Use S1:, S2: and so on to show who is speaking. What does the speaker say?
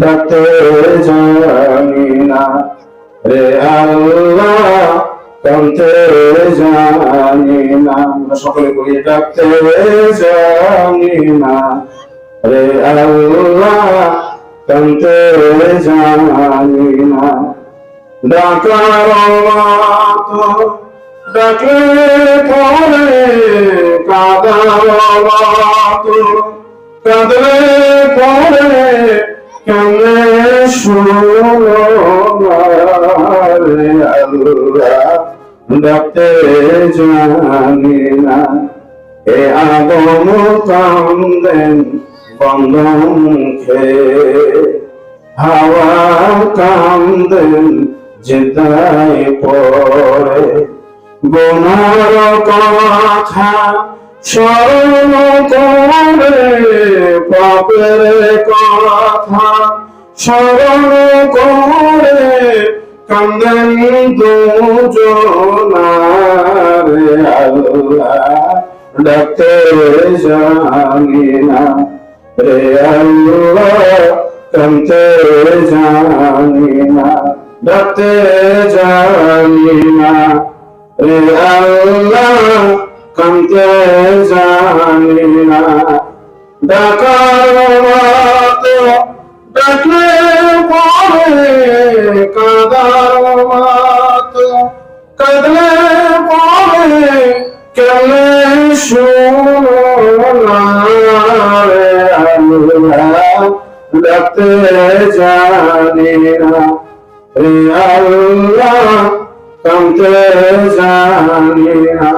S1: ডাকতে জানি না রে আল্লাহ কানতে জানি না। আমরা সকলে বলি ডাকতে জানি না রে আল্লাহ কানতে জানি না। ডাকার ডাকলে পরে কাদার কাঁদলে পরে শুনো রে আল্লাহ ডাকতে জানি না এ আগম কান্দেন বন্ধন খেয়ে হাওয়া কান্দেন যেতাই পরে। গোনার কথা স্মরণ করে পাপের কথা স্মরণ করে কান্দেন দুজনারে আল্লাহ। ডাকতে জানি না রে আল্লাহ কানতে জানি না। ডাকতে জানি না রে আল্লাহ কানতে জানি না। ডাকার কাঁদলে পরে কেমনে শোনারে ডাকতে জানি না। রে আল্লাহ কানতে জানি না।